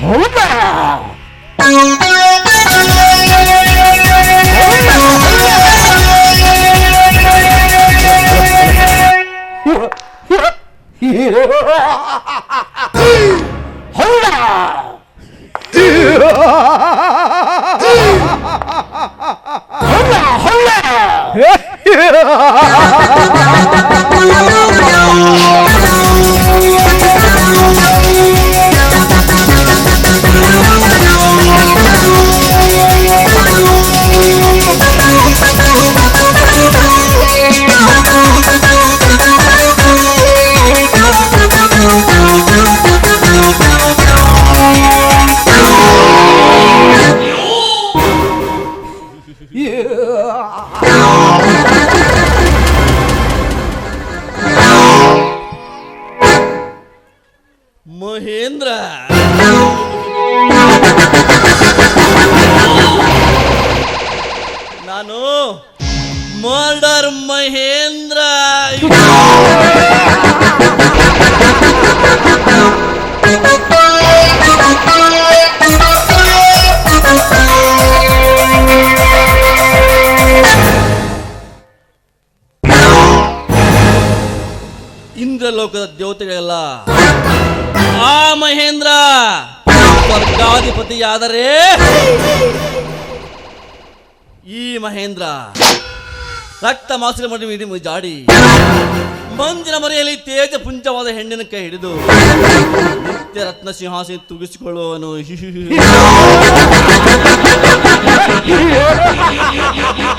호박! 호박! 호박! 호박! ಮಹೇಂದ್ರ. ನಾನು ಮರ್ಡರ್ ಮಹೇಂದ್ರ. ಇಂದ್ರಲೋಕದ ದೇವತೆಗಳೆಲ್ಲ ಆ ಮಹೇಂದ್ರ, ಸ್ವರ್ಗಾಧಿಪತಿಯಾದರೆ ಈ ಮಹೇಂದ್ರ ರಕ್ತ ಮಾಸಿನ ಮಡಿ ಜಾಡಿ ಮಂಜಿನ ಮರೆಯಲ್ಲಿ ತೇಜ ಪುಂಜವಾದ ಹೆಣ್ಣಿನ ಕೈ ಹಿಡಿದು, ನಿತ್ಯ ರತ್ನ ಸಿಂಹಾಸನ ತುಗಿಸಿಕೊಳ್ಳುವನು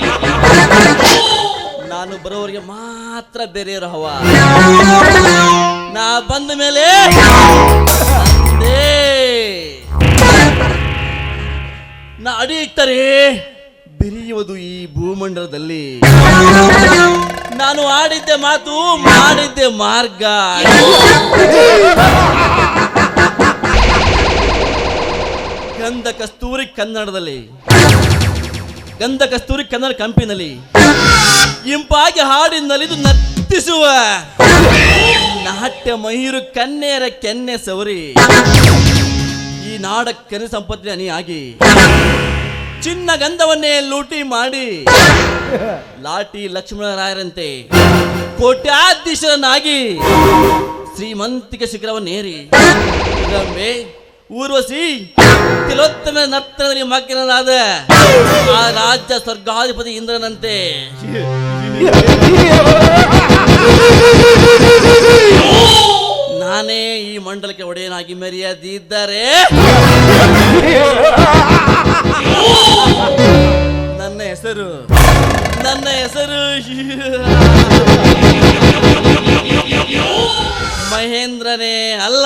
ನಾನು ಬರೋವರಿಗೆ ಮಾತ್ರ ಬೇರೆ ಹವ. ನಾ ಬಂದ ಮೇಲೆ. ನಾ ಅಡಿ ಇಟ್ಟರೆ ಬಿರಿಯುವುದು ಈ ಭೂಮಂಡಲದಲ್ಲಿ. ನಾನು ಆಡಿದ್ದೆ ಮಾತು, ಮಾಡಿದ್ದೆ ಮಾರ್ಗ. ಗಂಧ ಕಸ್ತೂರಿ ಕನ್ನಡದಲ್ಲಿ. ಗಂಧ ಕಸ್ತೂರಿ ಕನ್ನಡ ಕಂಪಿನಲ್ಲಿ. ಇಂಪಾಗಿ ಹಾಡಿ ನಲಿದು ನರ್ತಿಸುವ. ನಾಟ್ಯ ಮಯೂರು ಕನ್ನೆಯರ ಕೆನ್ನೆ ಸವರಿ. ಈ ನಾಡ ಕನಿ ಸಂಪತ್ತಿನ ಅನಿಯಾಗಿ ಚಿನ್ನ ಗಂಧವನ್ನೇ ಲೂಟಿ ಮಾಡಿ. ಲಾಟಿ ಲಕ್ಷ್ಮಣರಾಯರಂತೆ ಕೋಟ್ಯಾಧೀಶರನ್ನಾಗಿ ಶ್ರೀಮಂತಿಕ ಶಿಖರವನ್ನೇರಿ. ಊರ್ವಶಿ ತಿಲೋತ್ತಮ ನರ್ತನದಲ್ಲಿ ಮಗ್ನಾದ ಆ ರಾಜ್ಯ ಸ್ವರ್ಗಾಧಿಪತಿ ಇಂದ್ರನಂತೆ. ನಾನೇ ಈ ಮಂಡಲಕ್ಕೆ ಒಡೆಯನಾಗಿ ಮೆರೆಯದಿದ್ದರೆ ನನ್ನ ಹೆಸರು. ನನ್ನ ಹೆಸರು ಮಹೇಂದ್ರನೇ ಅಲ್ಲ.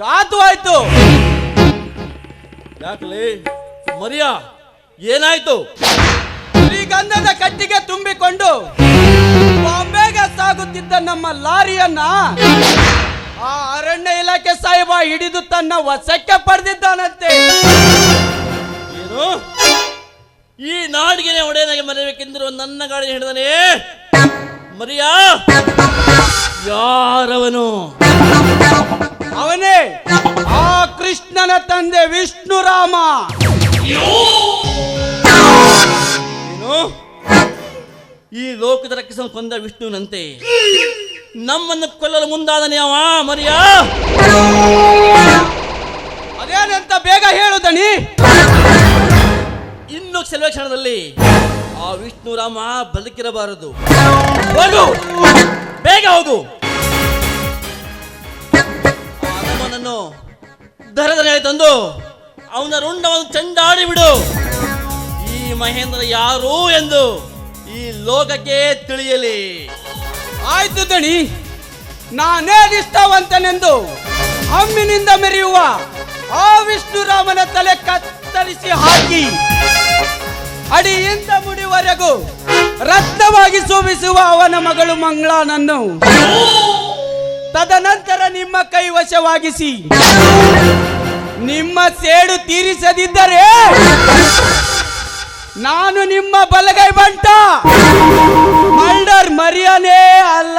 ಗಾತು ಆಯ್ತು. ಯಾಕಲೇ, ಮರಿಯಾ, ಏನಾಯ್ತು? ಶ್ರೀಗಂಧದ ಕಟ್ಟಿಗೆ ತುಂಬಿಕೊಂಡು ಬಾಂಬೆಗೆ ಸಾಗುತ್ತಿದ್ದ ನಮ್ಮ ಲಾರಿಯನ್ನ ಆ ಅರಣ್ಯ ಇಲಾಖೆ ಸಾಹೇಬ ಹಿಡಿದು ತನ್ನ ವಶಕ್ಕೆ ಪಡೆದಿದ್ದಾನಂತೆ. ಏನು? ಈ ನಾಡಿಗೆನೆ ಒಡೆಯನಾಗಿ ಮರೆಯಬೇಕೆಂದ್ರೆ ನನ್ನ ಗಾಡಿ ಹಿಡಿದನೇ? ಮರಿಯಾ, ಯಾರವನು? ಅವನೇ? ಆ ಕೃಷ್ಣನ ತಂದೆ ವಿಷ್ಣುರಾಮ ಏನು? ಈ ಲೋಕದ ರಕ್ಷಿಸಲು ಕೊಂದ ವಿಷ್ಣುವಿನಂತೆ ನಮ್ಮನ್ನು ಕೊಲ್ಲಲು ಮುಂದಾದನೆ ಅವ ಮರಿಯಾ? ಅದೇನಂತ ಬೇಗ ಹೇಳು ದಣಿ. ಇನ್ನು ಕೆಲವೇ ಕ್ಷಣದಲ್ಲಿ ಆ ವಿಷ್ಣು ರಾಮ ಬದುಕಿರಬಾರದು. ಹೋಗು. ಬೇಗ ಹೋಗು. ಹನುಮನನ್ನು ದರದನೆ ತಂದು ಅವನ ರುಂಡವನ್ನು ಚಂಡಾಡಿ ಬಿಡು. ಈ ಮಹೇಂದ್ರ ಯಾರು ಎಂದು ಈ ಲೋಕಕ್ಕೆ ತಿಳಿಯಲಿ. ಆಯ್ತು ದಣಿ, ನಾನೇ ನಿಷ್ಠಾವಂತನೆಂದು ಹಮ್ಮಿನಿಂದ ಮೆರೆಯುವ ಆ ವಿಷ್ಣುರಾಮನ ತಲೆ ಕತ್ತರಿಸಿ ಹಾಕಿ ಅಡಿಯಿಂದ ಮುಡಿವರೆಗೂ ರಕ್ತವಾಗಿ ಶೋಭಿಸುವ ಅವನ ಮಗಳು ಮಂಗಳನನ್ನು. ತದನಂತರ ನಿಮ್ಮ ಕೈ ವಶವಾಗಿಸಿ. ನಿಮ್ಮ ಸೇಡು ತೀರಿಸದಿದ್ದರೆ ನಾನು ನಿಮ್ಮ ಬಲಗೈ ಬಂಟ. ಮಲ್ಡರ್ ಮರಿಯನೇ ಅಲ್ಲ.